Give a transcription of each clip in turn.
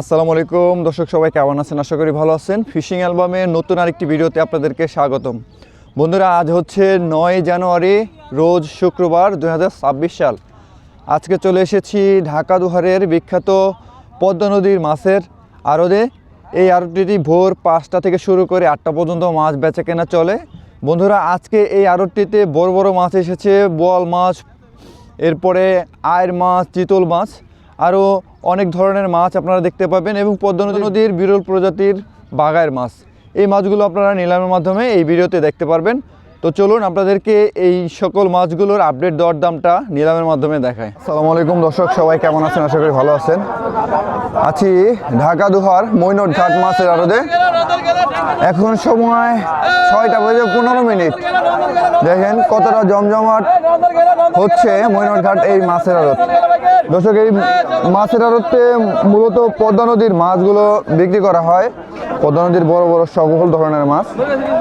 আসসালামু আলাইকুম। দর্শক, সবাই কেমন আছেন? আশা করি ভালো আছেন। ফিশিং অ্যালবামের নতুন আরেকটি ভিডিওতে আপনাদেরকে স্বাগতম। বন্ধুরা, আজ হচ্ছে নয় জানুয়ারি, রোজ শুক্রবার দু হাজার ছাব্বিশ সাল। আজকে চলে এসেছি ঢাকা দুহারের বিখ্যাত পদ্মা নদীর মাছের আড়দে এই আড়তটি ভোর পাঁচটা থেকে শুরু করে আটটা পর্যন্ত মাছ বেচা কেনা চলে। বন্ধুরা, আজকে এই আড়তটিতে বড় বড় মাছ এসেছে, বোয়াল মাছ, এরপরে আয়ের মাছ, চিতল মাছ। আরও অনেক ধরনের মাছ আপনারা দেখতে পাবেন এবং পদ্ম নদীর বিরল প্রজাতির বাগায়ের মাছ। এই মাছগুলো আপনারা নিলামের মাধ্যমে এই ভিডিওতে দেখতে পারবেন। তো চলুন আপনাদেরকে এই সকল মাছগুলোর আপডেট দর দামটা নিলামের মাধ্যমে দেখায় আসসালামু আলাইকুম দর্শক, সবাই কেমন আছেন? আশা করি ভালো আছেন। আছি ঢাকা দুহার মৈনট ঘাট মাছের আড়দে এখন সময় ছয়টা বাজে পনেরো মিনিট। দেখেন কতটা জমজমাট হচ্ছে মৈনটঘাট এই মাছের আড়ত। দর্শক, এই মাছের আড়তে মূলত পদ্মা নদীর মাছগুলো বিক্রি করা হয়। পদ্মা নদীর বড় বড় সকল ধরনের মাছ।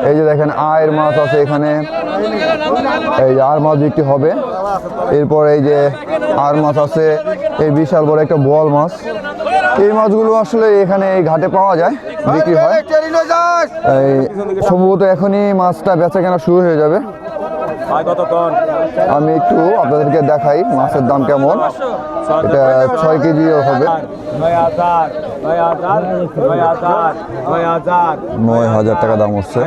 এই যে দেখেন আয়ের মাছ আছে এখানে। এই যে আর মাছ বিক্রি হবে। এরপর এই যে আর মাছ আছে, এই বিশাল বড় একটা বোয়াল মাছ। এই মাছগুলো আসলে এখানে এই ঘাটে পাওয়া যায়, বিক্রি হয়। এই সম্ভবত এখনই মাছটা বেচা কেনা শুরু হয়ে যাবে। আমি একটু আপনাদেরকে দেখাই মাছের দাম কেমন। এটা ছয় কেজিও হবে। নয় হাজার টাকা দাম হচ্ছে।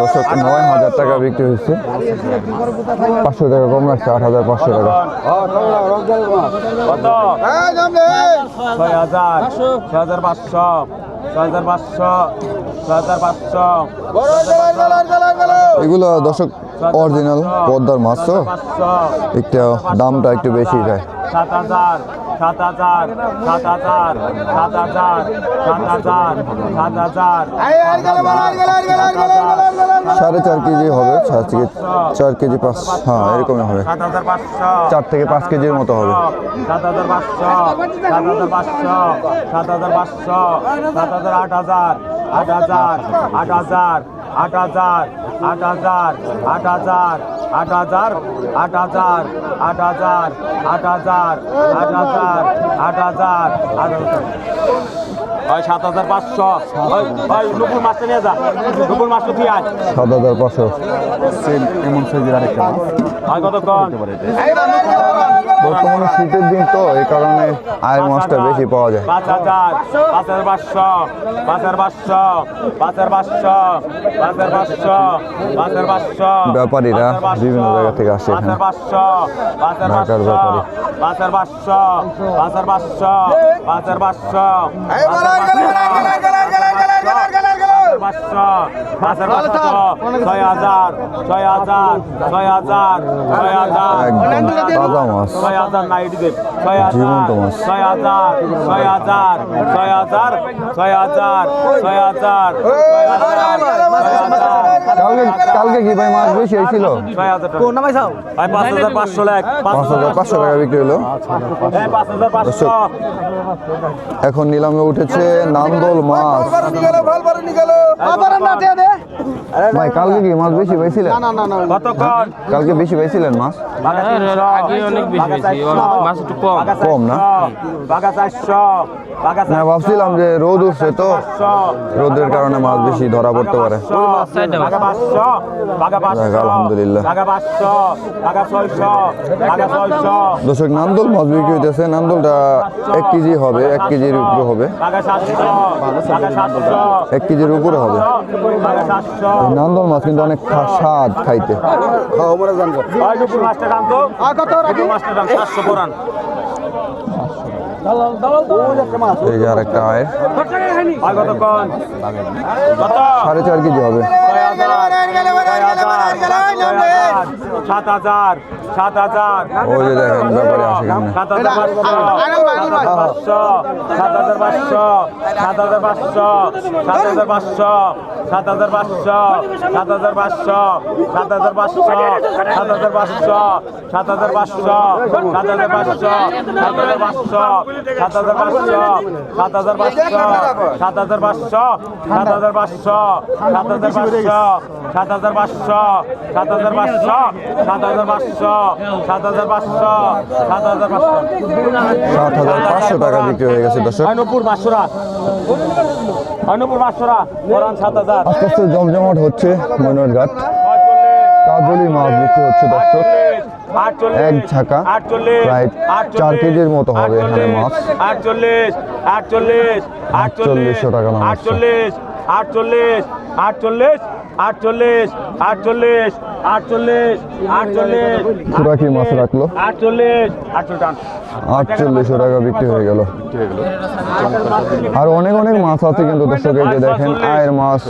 দর্শক নয় হাজার টাকা বিক্রি হয়েছে। পাঁচশো টাকা কম লাগছে আট হাজার পাঁচশো টাকা। ছয় হাজার ছয় হাজার পাঁচশো ছয় হাজার পাঁচশো। এগুলো দর্শক অরিজিনাল পদ্মার মাছ তো? একটা দামটা একটু বেশি যায় সাত হাজার সাত হাজার সাত হাজার সাত হাজার সাত হাজার সাত হাজার সাড়ে চার কেজি হবে চার থেকে চার কেজি পাঁচ হ্যাঁ এরকমই হবে। সাত চার থেকে পাঁচ কেজির মতো হবে। সাত হাজার পাঁচশো সাত হাজার পাঁচশো সাত হাজার পাঁচশো সাত হাজার আট হাজার আট হাজার আট হাজার আট হাজার আট হাজার আট হাজার আট হাজার আট হাজার আট হাজার আট হাজার আট হাজার আট হাজার আট হাজার। সাত হাজার পাঁচশো। মাছটা নিয়ে যা। নুপুর মাছটা তুই আয়। সাত হাজার পাঁচশো। এমন সাইজের আরেকটা হয় কতক্ষণ? বর্তমানে শীতের দিন তো এই কারণে আয়ের মাছটা বেশি পাওয়া যায় পাঁচ হাজার পাঁচের পাঁচশো পাঁচের পাঁচশো পাঁচের পাঁচশো পাঁচের পাঁচশো পাঁচের পাঁচশো ব্যাপারীরা বিভিন্ন জায়গা থেকে আসে পাঁচশো ঢাকার পাঁচশো পাঁচের পাঁচশো পাঁচের পাঁচশো পাঁচের পাঁচশো পাঁচশো পাঁচ হাজার পাঁচশো ছয় হাজার ছয় হাজার ছয় হাজার ছয় হাজার। ছয় হাজার না এটি দেব। ছয় হাজার ছয় হাজার ছয় হাজার ছয় হাজার ছয় হাজার ছয় হাজার ছয় হাজার ছয় হাজার। কালকে কালকে কি ভাই মাছ বেশি হয়েছিল। ভাই পাঁচ হাজার পাঁচশো লাখ। পাঁচ হাজার পাঁচশো টাকা বিক্রি হলো। পাঁচশো। এখন নিলামে উঠেছে নান্দল মাছ। Babaran da de. ভাই কালকে কি মাছ বেশি পাইছিলেন? না না না কালকে বেশি পাইছিলেন মাছ? আগে অনেক বেশি পাইছি মাছ একটু কম। কম না? বাগা 400 বাগা না ভাবছিলাম যে রোদ উঠছে তো। রোদের কারণে মাছ বেশি ধরা পড়তে পারে। আলহামদুলিল্লাহ। দর্শক মাছ বিক্রি হইতেছে। নান্দলটা এক কেজি হবে এক কেজির উপরে হবে। এক কেজির উপরে হবে। নন্দন মাছ কিন্তু অনেক স্বাদ খাইতে। হ্যাঁ, খাও মরে জানব। কত রাখি? 700 পরান। এই যে আর একটা আয়ের হয় সাড়ে চার কেজি হবে সাত হাজার সাত হাজার ওই যে দেখেন ব্যাপারে আসে কেমনে সাত হাজার পাঁচশো সাত হাজার পাঁচশো সাত হাজার পাঁচশো সাত হাজার পাঁচশো সাত হাজার পাঁচশো সাত হাজার পাঁচশো সাত হাজার পাঁচশো সাত হাজার পাঁচশো সাত হাজার পাঁচশো সাত হাজার পাঁচশো সাত হাজার পাঁচশো সাত হাজার পাঁচশো সাত হাজার পাঁচশো সাত হাজার পাঁচশো সাত হাজার পাঁচশো সাত হাজার পাঁচশো সাত হাজার পাঁচশো সাত হাজার পাঁচশো সাত হাজার পাঁচশো সাত হাজার পাঁচশো সাত হাজার পাঁচশো সাত হাজার পাঁচশো সাত হাজার পাঁচশো টাকা বিক্রি হয়ে গেছে দর্শক অনুপুর পাঁচশোরা অনুপুর পাঁচশোরা ওরান সাত হাজার আস্তে আস্তে জমজমাট হচ্ছে মনোর ঘাট কাজলি মাছ বিক্রি হচ্ছে দর্শক এক ঝাঁকা প্রায় চার কেজির মতো হবে এখানে মাছ। আটচল্লিশ আটচল্লিশ আটচল্লিশ 4800 টাকা। আটচল্লিশ আটচল্লিশ আটচল্লিশ আটচল্লিশ আটচল্লিশ আটচল্লিশ আটচল্লিশ। খুরাকি মাছ রাখল। আটচল্লিশ আটচল্লিশ আটচল্লিশশো টাকা বিক্রি হয়ে গেল। আর অনেক অনেক মাছ আছে কিন্তু দর্শক এই যে দেখেন আয়ের মাছ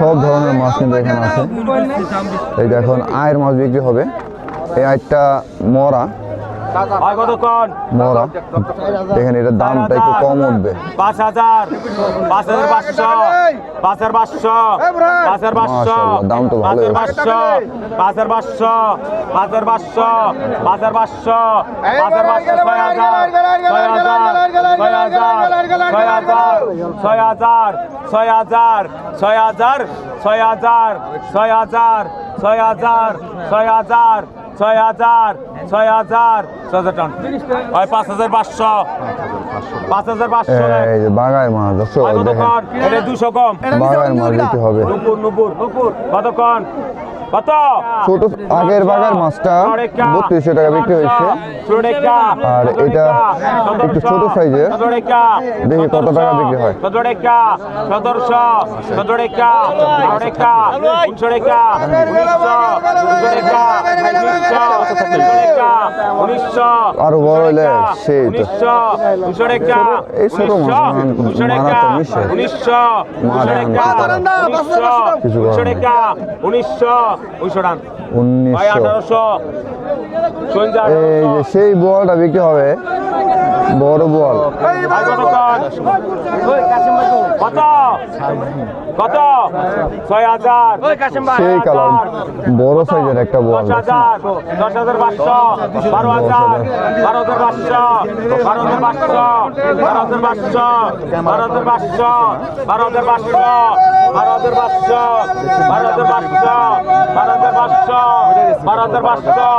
সব ধরনের মাছ কিন্তু এখানে আছে। এই দেখুন আয়ের মাছ বিক্রি হবে। এই আয়টা মরা হয় মরা দেখেন এটার দামটা একটু কম উঠবে পাঁচ হাজার পাঁচ হাজার পাঁচশো পাঁচ হাজার পাঁচশো পাঁচ হাজার পাঁচশো দাম তো পাঁচ হাজার পাঁচশো পাঁচ হাজার পাঁচশো পাঁচ হাজার পাঁচশো পাঁচ হাজার পাঁচশো পাঁচ হাজার পাঁচশো ছয় হাজার ছয় হাজার ছয় হাজার ছয় হাজার ছয় হাজার ছয় হাজার ছয় হাজার ছয় হাজার ছয় হাজার ছয় হাজার ছয় হাজার ছয় হাজার টন। ওই পাঁচ হাজার পাঁচশো। পাঁচ হাজার পাঁচশো এই বাগায় মাছ এটা দুশো কম। বাগায় মাছ বিক্রি হবে। নুপুর নুপুর নুপুর। কতক্ষণ কত? ছোট আগের বাগার মাছটা বত্রিশশো টাকা বিক্রি হয়েছে। আর এটা একটু ছোট সাইজের। দেখি কত টাকা বিক্রি হয়। আরও বড় হলে সেই তো এই ছোট মাছ কিছু উনিশশো। ভাই আঠারোশো। এই যে সেই বলটা বিক্রি হবে। বড় বল? কত কত? ছয় হাজার। সেই কালার বড় সাইজের একটা বল দশ হাজার দশ হাজার পাঁচশো বারো হাজার বারো হাজার পাঁচশো বারো হাজার পাঁচশো বারো হাজার পাঁচশো বারো হাজার পাঁচশো বারো হাজার পাঁচশো। ভারতের বারো হাজার পাঁচশো বারো হাজার পাঁচশো বারো হাজার পাঁচশো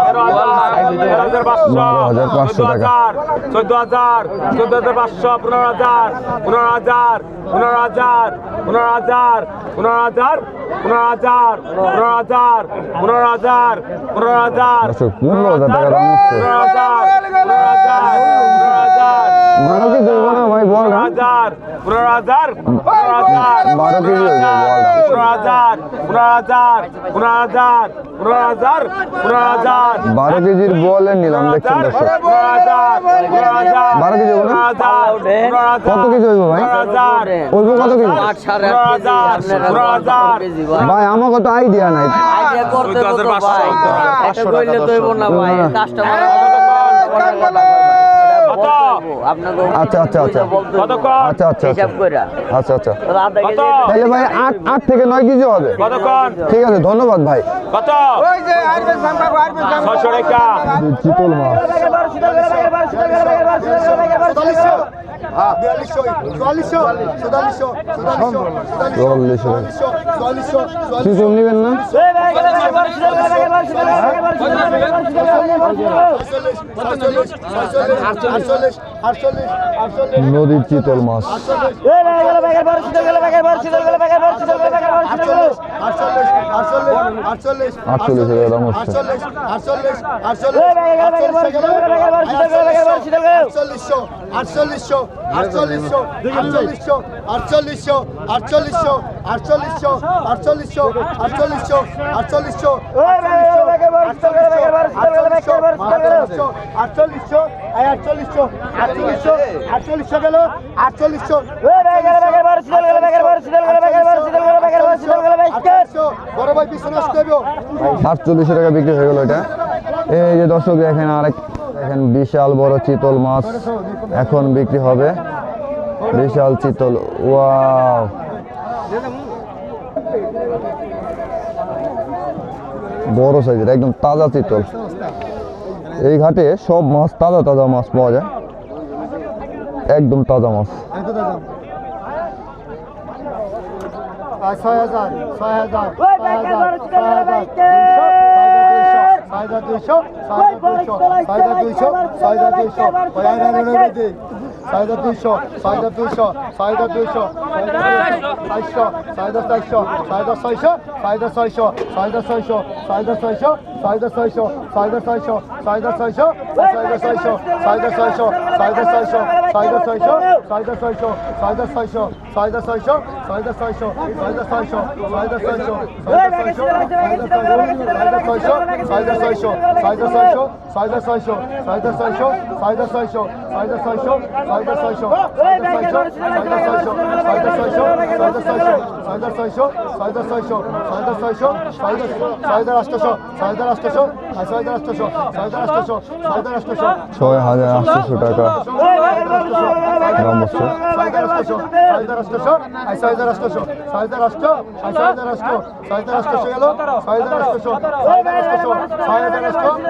তেরো হাজার তেরো হাজার পাঁচশো 12,500 চোদ্দ হাজার চোদ্দ হাজার পাঁচশো পনেরো হাজার পনেরো হাজার পনেরো হাজার পনেরো হাজার পনেরো হাজার পনেরো হাজার পনেরো হাজার পনেরো হাজার পনেরো হাজার পনেরো হাজার পনেরো হাজার পনেরো হাজার পনেরো হাজার পনেরো হাজার পনেরো হাজার পনেরো হাজার বারো কেজি হইবে বলটা পনেরো হাজার পনেরো হাজার পনেরো হাজার পনেরো হাজার পনেরো হাজার বারো কেজির বলে নিলাম দেখছেন বারো কেজি হবে কত কেজি হইব ভাই? হইব কত কেজি? ভাই ভাই আমার কত আইডিয়া নাই পাঁচশো। আচ্ছা আচ্ছা আচ্ছা আচ্ছা আচ্ছা আচ্ছা আচ্ছা ভাই 8 8 থেকে হবে ঠিক আছে ধন্যবাদ ভাই কত না নদীর চিতল মাছ আটচল্লিশ হাজার দাম হচ্ছে আটচল্লিশশো আটচল্লিশশো আটচল্লিশশো আটচল্লিশশো আটচল্লিশশো আটচল্লিশশো আটচল্লিশশো আটচল্লিশশো আটচল্লিশশো আটচল্লিশশো আটচল্লিশশো টাকা বিক্রি হয়ে গেল এটা। এই যে দর্শক দেখেন আরেক, দেখেন বিশাল বড় চিতল মাছ এখন বিক্রি হবে। বিশাল চিতল, ওয়াও। বড় সাইজের একদম তাজা চিতল এই ঘাটে সব মাছ তাজা তাজা মাছ পাওয়া যায় একদম তাজা মাছ ছয় হাজার ছয় হাজার ছয় হাজার দুইশো হাজার দুইশো হাজার দুইশো হাজার দুইশো চারশো হাজার চারশো হাজার ছয়শো ছয় হাজার ছয়শো ছয় হাজার ছয়শো ছয় হাজার ছয়শো ছয় হাজার ছয়শো ছয় ছয়শো ছয় ছয়শো ছয় ছয়শো ছয় ছয়শো ছয় ছয়শো ছয় ছয়শো ছয় ছয়শো ছয় ছয়শো ছয় ছয়শো ছয় ছয়শো ছয় হাজার আটশো টাকা নম্বর হাজার ছয়শো ছয় হাজার ছয়শো ছয় হাজার ছয়শো ছয় হাজার ছয়শো ছয় হাজার ছয়শো ছয়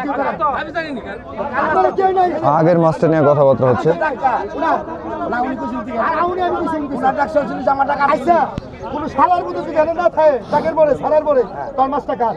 আগের মাস্টার নিয়ে কথাবার্তা হচ্ছে। আচ্ছা, কোনো সারার মতো যদি না থাকে তাকে বলে সারার বলে, তোর মাছটা কার?